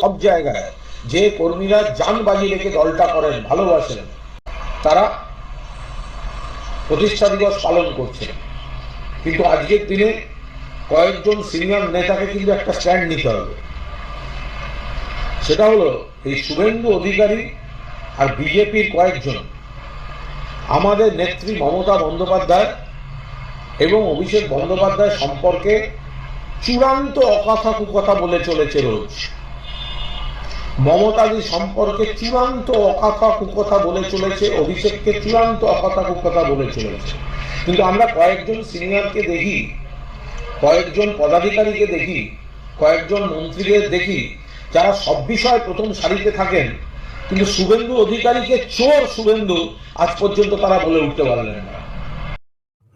সব জায়গায় যে কর্মীরা যান বাজি রেখে দলটা করেন, ভালোবাসেন, তারা প্রতিষ্ঠা দিবস পালন করছেন। কিন্তু আজকের দিনে কয়েকজন সিনিয়র নেতাকে কিন্তু একটা স্ট্যান্ড নিতে হবে। সেটা হলো, এই শুভেন্দু অধিকারী আর বিজেপির কয়েকজন, আমাদের নেত্রী মমতা বন্দ্যোপাধ্যায় এবং অভিষেক বন্দ্যোপাধ্যায় সম্পর্কে চূড়ান্ত অকথা কুকথা বলে চলেছে রোজ। মমতাদি সম্পর্কে চূড়ান্ত অকথা কুকথা বলে চলেছে, অভিষেককে চূড়ান্ত অকথা কুকথা বলে চলেছে। কিন্তু আমরা কয়েকজন সিনিয়রকে দেখি, কয়েকজন পদাধিকারীকে দেখি, কয়েকজন মন্ত্রীদের দেখি, যারা সব বিষয় প্রথম সারিতে থাকেন। কিন্তু শুভেন্দু অধিকারীকে চোর শুভেন্দু আজ পর্যন্ত তারা বলে উঠতে পারলেন না।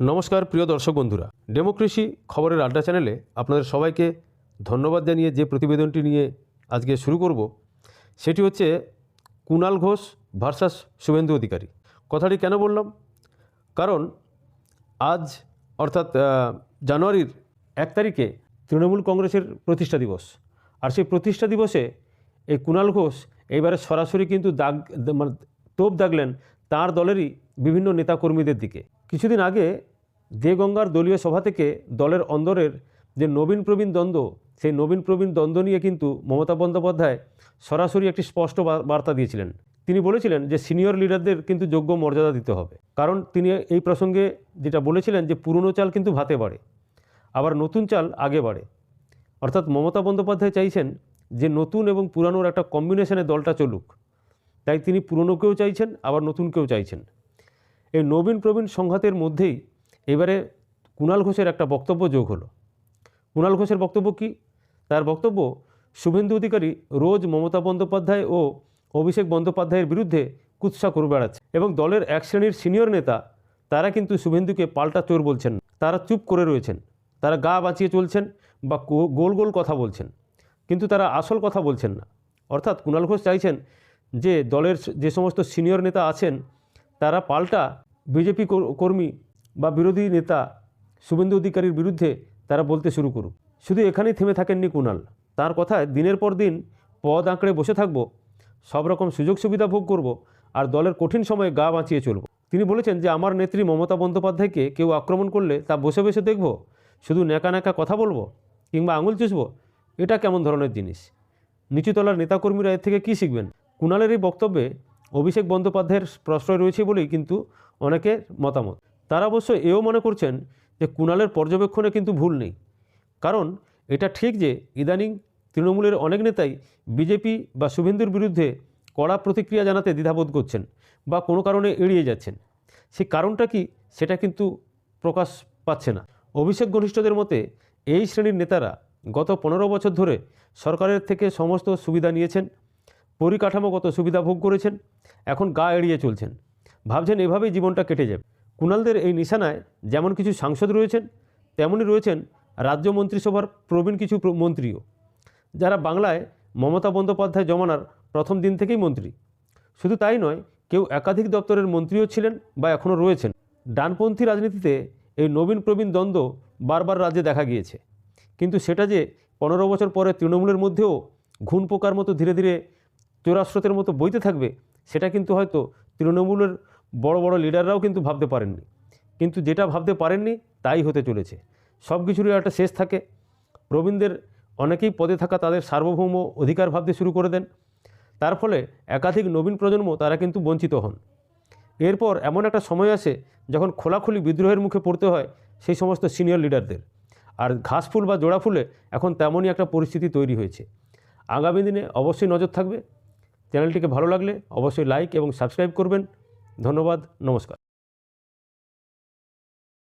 নমস্কার, প্রিয় দর্শক বন্ধুরা। ডেমোক্রেসি খবরের আড্ডা চ্যানেলে আপনাদের সবাইকে ধন্যবাদ জানিয়ে যে প্রতিবেদনটি নিয়ে আজকে শুরু করব সেটি হচ্ছে কুণাল ঘোষ ভার্সাস শুভেন্দু অধিকারী। কথাটি কেন বললাম? কারণ আজ, অর্থাৎ জানুয়ারির এক তারিখে তৃণমূল কংগ্রেসের প্রতিষ্ঠা দিবস। আর সেই প্রতিষ্ঠা দিবসে এই কুণাল ঘোষ এইবারে সরাসরি কিন্তু দাগ মানে তোপ দাগলেন তার দলেরই বিভিন্ন নেতাকর্মীদের দিকে। কিছুদিন আগে দেগঙ্গার দলীয় সভা থেকে দলের অন্দরের যে নবীন প্রবীণ দ্বন্দ্ব, সেই নবীন প্রবীণ দ্বন্দ্ব নিয়ে কিন্তু মমতা বন্দ্যোপাধ্যায় সরাসরি একটি স্পষ্ট বার্তা দিয়েছিলেন। তিনি বলেছিলেন যে সিনিয়র লিডারদের কিন্তু যোগ্য মর্যাদা দিতে হবে। কারণ তিনি এই প্রসঙ্গে যেটা বলেছিলেন যে পুরনো চাল কিন্তু ভাতে বাড়ে, আবার নতুন চাল আগে বাড়ে। অর্থাৎ মমতা বন্দ্যোপাধ্যায় চাইছেন যে নতুন এবং পুরানোর একটা কম্বিনেশনে দলটা চলুক। তাই তিনি পুরনোকেও চাইছেন, আবার নতুনকেও চাইছেন। এই নবীন প্রবীণ সংঘাতের মধ্যেই এবারে কুণাল ঘোষের একটা বক্তব্য যোগ হলো। কুণাল ঘোষের বক্তব্য কি? তার বক্তব্য, শুভেন্দু অধিকারী রোজ মমতা বন্দ্যোপাধ্যায় ও অভিষেক বন্দ্যোপাধ্যায়ের বিরুদ্ধে কুৎসা করে বেড়াচ্ছে এবং দলের এক শ্রেণির সিনিয়র নেতা, তারা কিন্তু শুভেন্দুকে পাল্টা চোর বলছেন। তারা চুপ করে রয়েছেন। তারা গা বাঁচিয়ে চলছেন বা গোল গোল কথা বলছেন। কিন্তু তারা আসল কথা বলছেন না। অর্থাৎ কুণাল ঘোষ চাইছেন যে দলের যে সমস্ত সিনিয়র নেতা আছেন, তারা পাল্টা বিজেপি কর্মী বা বিরোধী নেতা শুভেন্দু অধিকারীর বিরুদ্ধে তারা বলতে শুরু করুক। শুধু এখানেই থেমে থাকেননি কুণাল তার কথায় দিনের পর দিন পদ আঁকড়ে বসে থাকব, সব রকম সুযোগ সুবিধা ভোগ করব আর দলের কঠিন সময়ে গা বাঁচিয়ে চলব। তিনি বলেছেন যে, আমার নেত্রী মমতা বন্দ্যোপাধ্যায়কে কেউ আক্রমণ করলে তা বসে বসে দেখব, শুধু ন্যাকা ন্যাকা কথা বলব কিংবা আঙুল চুষবো, এটা কেমন ধরনের জিনিস? নিচুতলার নেতাকর্মীরা এর থেকে কী শিখবেন? কুণালের এই বক্তব্যে অভিষেক বন্দ্যোপাধ্যায়ের প্রশ্রয় রয়েছে বলেই কিন্তু অনেকের মতামত। তারা অবশ্য এও মনে করছেন যে কুণালের পর্যবেক্ষণে কিন্তু ভুল নেই। কারণ এটা ঠিক যে ইদানিং তৃণমূলের অনেক নেতাই বিজেপি বা শুভেন্দুর বিরুদ্ধে কড়া প্রতিক্রিয়া জানাতে দ্বিধাবোধ করছেন বা কোনো কারণে এড়িয়ে যাচ্ছেন। সেই কারণটা কি সেটা কিন্তু প্রকাশ পাচ্ছে না। অভিষেক ঘনিষ্ঠদের মতে এই শ্রেণির নেতারা গত পনেরো বছর ধরে সরকারের থেকে সমস্ত সুবিধা নিয়েছেন, পরিকাঠামোগত সুবিধা ভোগ করেছেন, এখন গা এড়িয়ে চলছেন। ভাবছেন এভাবেই জীবনটা কেটে যাবে। কুণালদের এই নিশানায় যেমন কিছু সাংসদ রয়েছেন, তেমনই রয়েছেন রাজ্য মন্ত্রিসভার প্রবীণ কিছু মন্ত্রীও, যারা বাংলায় মমতা বন্দ্যোপাধ্যায় জমানার প্রথম দিন থেকেই মন্ত্রী। শুধু তাই নয়, কেউ একাধিক দপ্তরের মন্ত্রীও ছিলেন বা এখনও রয়েছেন। ডানপন্থী রাজনীতিতে এই নবীন প্রবীণ দ্বন্দ্ব বারবার রাজ্যে দেখা গিয়েছে। কিন্তু সেটা যে পনেরো বছর পরে তৃণমূলের মধ্যেও ঘুণ পোকার মতো ধীরে ধীরে চোরাস্রোতের মতো বইতে থাকবে, সেটা কিন্তু হয়তো তৃণমূলের বড় বড় লিডাররাও কিন্তু ভাবতে পারেননি। কিন্তু যেটা ভাবতে পারেননি, তাই হতে চলেছে। সব কিছুরই একটা শেষ থাকে। প্রবীণদের অনেকেই পদে থাকা তাদের সার্বভৌম অধিকার ভাবতে শুরু করে দেন। তার ফলে একাধিক নবীন প্রজন্ম তারা কিন্তু বঞ্চিত হন। এরপর এমন একটা সময় আসে যখন খোলাখুলি বিদ্রোহের মুখে পড়তে হয় সেই সমস্ত সিনিয়র লিডারদের আর ঘাস ফুল বা জোড়া ফুলে এখন তেমনই একটা পরিস্থিতি তৈরি হয়েছে। আগামী দিনে অবশ্যই নজর থাকবে। চ্যানেলটিকে ভালো লাগলে অবশ্যই লাইক এবং সাবস্ক্রাইব করবেন। ধন্যবাদ নমস্কার